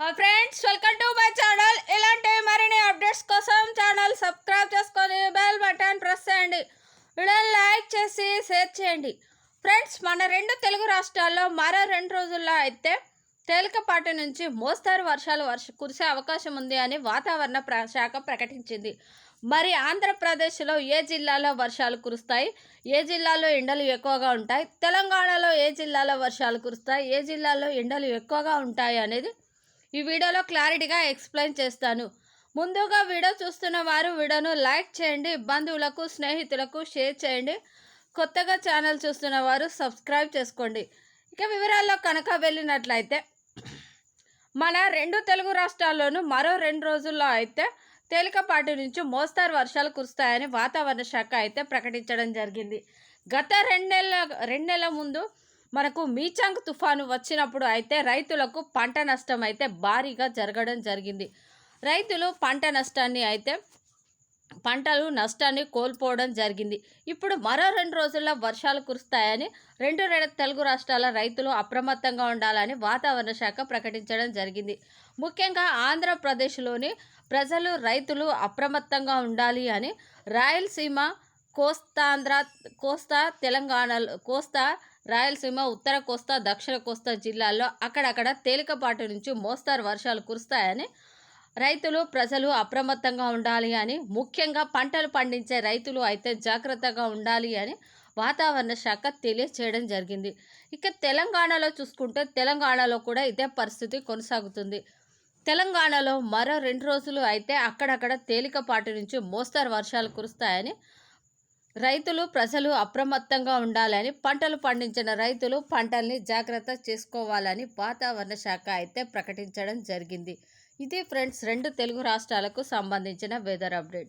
Hi friends welcome to my channel ఇలాంటి మరిన్ని updates కోసం ఛానల్ సబ్స్క్రైబ్ చేసుకొని బెల్ బటన్ ప్రెస్ చేయండి. వీడియోని లైక్ చేసి షేర్ చేయండి. ఫ్రెండ్స్ మన రెండు తెలుగు రాష్ట్రాల్లో మరో రెండు రోజుల్లో అయితే తేలికపాటి నుంచి మోస్తారు వర్షాలు వర్ష కురిసే అవకాశం ఉంది అని వాతావరణ శాఖ ప్రకటించింది. మరి ఆంధ్రప్రదేశ్లో ఏ జిల్లాలో వర్షాలు కురుస్తాయి? ఏ జిల్లాలో ఎండలు ఎక్కువగా ఉంటాయి? తెలంగాణలో ఏ జిల్లాలో వర్షాలు కురుస్తాయి? ఏ జిల్లాలో ఎండలు ఎక్కువగా ఉంటాయి అనేది ఈ వీడియోలో క్లారిటీగా ఎక్స్ప్లెయిన్ చేస్తాను. ముందుగా వీడియో చూస్తున్న వారు వీడియోను లైక్ చేయండి బంధువులకు స్నేహితులకు షేర్ చేయండి. కొత్తగా ఛానల్ చూస్తున్న వారు సబ్స్క్రైబ్ చేసుకోండి. ఇక వివరాల్లో కనుక వెళ్ళినట్లయితే మన రెండు తెలుగు రాష్ట్రాల్లోనూ మరో రెండు రోజుల్లో అయితే తేలికపాటి నుంచి మోస్తారు వర్షాలు కురుస్తాయని వాతావరణ శాఖ అయితే ప్రకటించడం జరిగింది. గత రెండేళ్ళ రెండేళ్ళ ముందు మనకు మీచాంగ్ తుఫాను వచ్చినప్పుడు అయితే రైతులకు పంట నష్టం అయితే భారీగా జరగడం జరిగింది. రైతులు పంట నష్టాన్ని అయితే పంటలు నష్టాన్ని కోల్పోవడం జరిగింది. ఇప్పుడు మరో రెండు రోజుల్లో వర్షాలు కురుస్తాయని రెండు రెండు తెలుగు రాష్ట్రాల రైతులు అప్రమత్తంగా ఉండాలని వాతావరణ శాఖ ప్రకటించడం జరిగింది. ముఖ్యంగా ఆంధ్రప్రదేశ్లోని ప్రజలు రైతులు అప్రమత్తంగా ఉండాలి అని రాయలసీమ కోస్తాంధ్ర కోస్తా తెలంగాణలో కోస్తా రాయలసీమ ఉత్తర కోస్తా దక్షిణ కోస్తా జిల్లాల్లో అక్కడక్కడ తేలికపాటి నుంచి మోస్తారు వర్షాలు కురుస్తాయని రైతులు ప్రజలు అప్రమత్తంగా ఉండాలి అని ముఖ్యంగా పంటలు పండించే రైతులు అయితే జాగ్రత్తగా ఉండాలి అని వాతావరణ శాఖ తెలియచేయడం జరిగింది. ఇక తెలంగాణలో చూసుకుంటే తెలంగాణలో కూడా ఇదే పరిస్థితి కొనసాగుతుంది. తెలంగాణలో మరో రెండు రోజులు అయితే అక్కడక్కడ తేలికపాటి నుంచి మోస్తారు వర్షాలు కురుస్తాయని రైతులు ప్రజలు అప్రమత్తంగా ఉండాలని పంటలు పండించిన రైతులు పంటల్ని జాగ్రత్త చేసుకోవాలని వాతావరణ శాఖ అయితే ప్రకటించడం జరిగింది. ఇది ఫ్రెండ్స్ రెండు తెలుగు రాష్ట్రాలకు సంబంధించిన వెదర్ అప్డేట్